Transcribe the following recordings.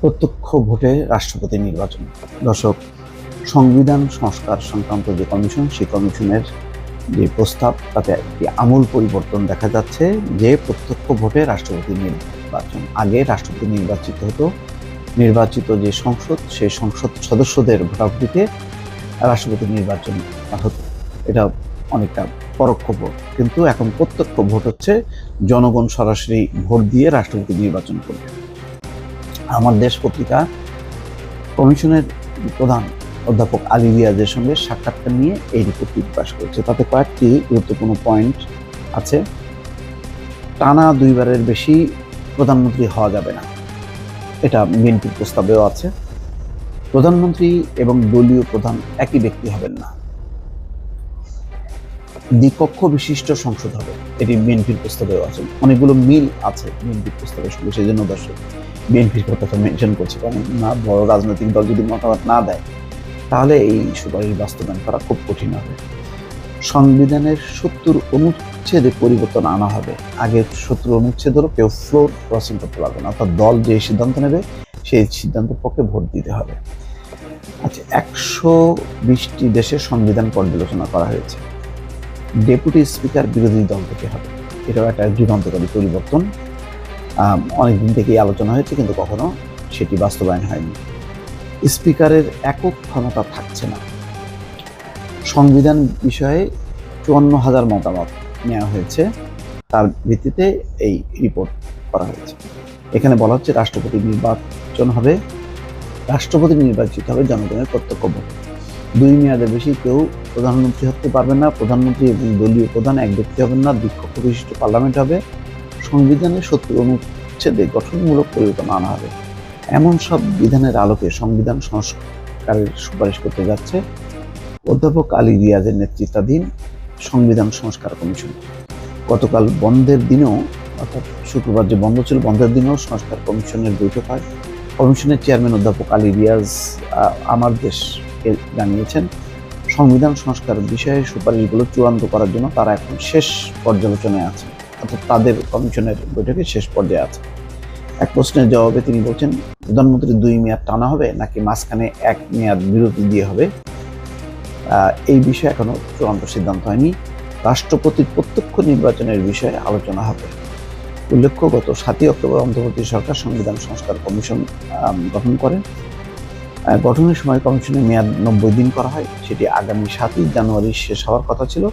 প্রত্যক্ষ ভোটে রাষ্ট্রপতি নির্বাচন। দর্শক, সংবিধান সংস্কার সংক্রান্ত যে কমিশন, সেই কমিশনের যে প্রস্তাব, তাতে একটি আমূল পরিবর্তন দেখা যাচ্ছে যে প্রত্যক্ষ ভোটে রাষ্ট্রপতি নির্বাচন। আগে রাষ্ট্রপতি নির্বাচিত হতো, নির্বাচিত যে সংসদ, সেই সংসদ সদস্যদের ভোটাভুটিতে রাষ্ট্রপতি নির্বাচন হতো। এটা অনেকটা পরোক্ষ ভোট। কিন্তু এখন প্রত্যক্ষ ভোট হচ্ছে, জনগণ সরাসরি ভোট দিয়ে রাষ্ট্রপতি নির্বাচন করবে। আমার দেশ পত্রিকা কমিশনের প্রধান অধ্যাপক আলী রিয়াজের সঙ্গে সাক্ষাৎকার নিয়ে এই রিপোর্টটি প্রকাশ করেছে। তাতে কয়েকটি গুরুত্বপূর্ণ পয়েন্ট আছে। টানা দুইবারের বেশি প্রধানমন্ত্রী হওয়া যাবে না। এটা বিএনপির প্রস্তাবেও আছে। প্রধানমন্ত্রী এবং দলীয় প্রধান একই ব্যক্তি হবেন না। দ্বিকক্ষ বিশিষ্ট সংসদ হবে, এটি বিএনপির প্রস্তাবেও আছে। অনেকগুলো মিল আছে বিএনপির প্রস্তাবের সঙ্গে, সেই জন্য দর্শক বিএনপির কথা মেনশন করছে, কারণ না, বড় রাজনৈতিক দল যদি মতামত না দেয়, তাহলে এই সুপারিশ বাস্তবায়ন করা খুব কঠিন হবে। সংবিধানের সত্তর অনুচ্ছেদে পরিবর্তন আনা হবে। আগে সত্তর অনুচ্ছেদেরও কেউ ফ্লোর ক্রসিং করতে পারবে না, অর্থাৎ দল যে সিদ্ধান্ত নেবে, সেই সিদ্ধান্তের পক্ষে ভোট দিতে হবে। আচ্ছা একশো বিশটি দেশের সংবিধান পর্যালোচনা করা হয়েছে। ডেপুটি স্পিকার বিরোধী দল থেকে হবে। এটাও একটা যুগান্তকারী পরিবর্তন। অনেকদিন থেকেই আলোচনা হয়েছে, কিন্তু কখনো সেটি বাস্তবায়ন হয়নি। স্পিকারের একক ক্ষমতা থাকছে না। সংবিধান বিষয়ে চুয়ান্ন হাজার মতামত নেওয়া হয়েছে। তার ভিত্তিতে এই রিপোর্ট করা হয়েছে। এখানে বলা হচ্ছে রাষ্ট্রপতি নির্বাচন হবে, রাষ্ট্রপতি নির্বাচিত হবে জনগণের প্রত্যক্ষ ভোটে। দুই মেয়াদের বেশি কেউ প্রধানমন্ত্রী হতে পারবে না। প্রধানমন্ত্রী এবং দলীয় প্রধান এক ব্যক্তি হবেন না দ্বিকক্ষ বিশিষ্ট পার্লামেন্ট হবে। সংবিধানের সত্তর অনুচ্ছেদে গঠনমূলক পরিবর্তন আনা হবে। এমন সব বিধানের আলোকে সংবিধান সংস্কারের সুপারিশ করতে যাচ্ছে অধ্যাপক আলী রিয়াজের নেতৃত্বাধীন সংবিধান সংস্কার কমিশন। গতকাল বন্ধের দিনেও, অর্থাৎ শুক্রবার যে বন্ধ ছিল, বন্ধের দিনেও সংস্কার কমিশনের বৈঠক হয়। কমিশনের চেয়ারম্যান অধ্যাপক আলী রিয়াজ আমার দেশকে জানিয়েছেন, সংবিধান সংস্কার বিষয়ে সুপারিশগুলো চূড়ান্ত করার জন্য তারা এখন শেষ পর্যালোচনায় আছে অর্থাৎ তাদের কমিশনের বৈঠকে শেষ পর্যায়ে আছে। এক প্রশ্নের জবাবে তিনি বলছেন প্রধানমন্ত্রী দুই মেয়াদ টানা হবে নাকি মাঝখানে এক মেয়াদ বিরতি দিয়ে হবে? এই বিষয়ে এখনও চূড়ান্ত সিদ্ধান্ত হয়নি। রাষ্ট্রপতির প্রত্যক্ষ নির্বাচনের বিষয়ে আলোচনা হবে। উল্লেখ্য গত সাতই অক্টোবর অন্তর্বর্তী সরকার সংবিধান সংস্কার কমিশন গঠন করে আহ, গঠনের সময় কমিশনের মেয়াদ নব্বই দিন করা হয়। সেটি আগামী সাতই জানুয়ারি শেষ হওয়ার কথা ছিল।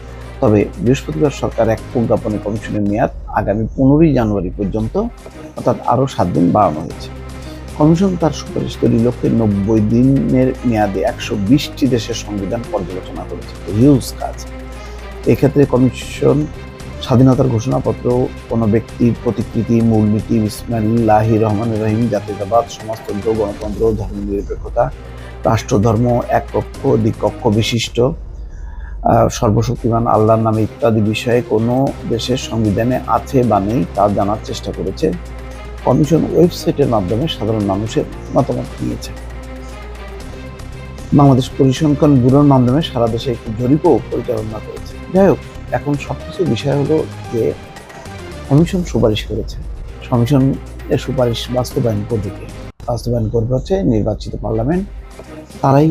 তবে বৃহস্পতিবার সরকার এক প্রজ্ঞাপনে কমিশনের মেয়াদ আগামী পনেরোই জানুয়ারি পর্যন্ত, অর্থাৎ আরও সাত দিন বাড়ানো হয়েছে। কমিশন তার সুপারিশ তৈরি লক্ষ্যে নব্বই দিনের মেয়াদে একশো বিশটি দেশের সংবিধান পর্যালোচনা করেছে। হিউজ কাজ। এক্ষেত্রে কমিশন স্বাধীনতার ঘোষণাপত্র, কোনো ব্যক্তির প্রতিকৃতি, মূলনীতি বিসমিল্লাহি রহমান রহিম, জাতীয়তাবাদ, সমাজতন্ত্র, গণতন্ত্র ধর্ম ধর্মনিরপেক্ষতা, রাষ্ট্রধর্ম, এক কক্ষ, দ্বিকক্ষ বিশিষ্ট সর্বশক্তিমান আল্লাহর নামে ইত্যাদি বিষয়ে কোনো দেশের সংবিধানে আছে বা নেই তা জানার চেষ্টা করেছে। কমিশন ওয়েবসাইটের মাধ্যমে সাধারণ মানুষের মতামত নিয়েছে। বাংলাদেশ পরিসংখ্যান ব্যুরোর মাধ্যমে সারা দেশে একটি জরিপও পরিচালনা করেছে। যাই হোক এখন সবকিছু বিষয় হলো যে কমিশন সুপারিশ করেছে। কমিশন সুপারিশ বাস্তবায়ন করবে কে? বাস্তবায়ন করবে হচ্ছে নির্বাচিত পার্লামেন্ট। তারাই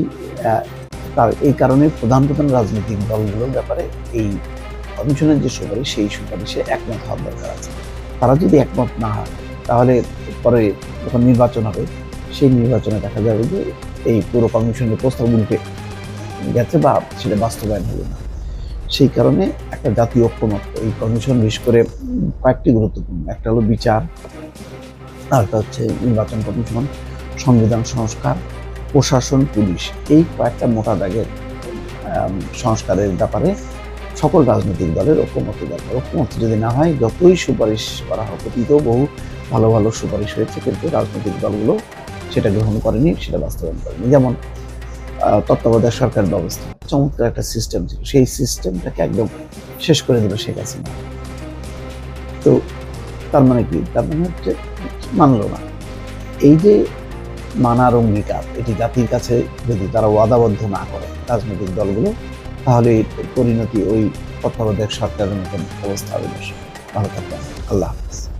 তার এই কারণে প্রধান প্রধান রাজনৈতিক দলগুলোর ব্যাপারে এই কমিশনের যে সুপারিশ, সেই সুপারিশে একমত হওয়ার দরকার আছে। তারা যদি একমত না হয়, তাহলে পরে যখন নির্বাচন হবে, সেই নির্বাচনে দেখা যাবে যে এই পুরো কমিশনের প্রস্তাব উল্টে গেছে বা সেটা বাস্তবায়ন হলো না। সেই কারণে একটা জাতীয় ঐক্যমত এই কমিশন বিশেষ করে কয়েকটি গুরুত্বপূর্ণ। একটা হলো বিচার আর একটা হচ্ছে নির্বাচন কমিশন, সংবিধান সংস্কার, প্রশাসন, পুলিশ। এই কয়েকটা মোটা দাগের সংস্কারের ব্যাপারে সকল রাজনৈতিক দলের ঐক্যমত দরকার ঐক্যমত যদি না হয়, যতই সুপারিশ করা হোক, অতীতেও বহু ভালো ভালো সুপারিশ হয়েছে, কিন্তু রাজনৈতিক দলগুলো সেটা গ্রহণ করেনি, সেটা বাস্তবায়ন করেনি। যেমন তত্ত্বাবধায়ক সরকার ব্যবস্থা। চমৎকার একটা সিস্টেম ছিল। সেই সিস্টেমটাকে একদম শেষ করে দিল শেখ হাসিনা। তো তার মানে কি? তার মানে হচ্ছে মানলো না। এই যে মানার অঙ্গীকার, এটি জাতির কাছে যদি তারা ওয়াদাবদ্ধ না করে রাজনৈতিক দলগুলো, তাহলে পরিণতি ওই তত্ত্বাবধায়ক সরকারের মতন অবস্থা হবে। ভালো আল্লাহ হাফিজ।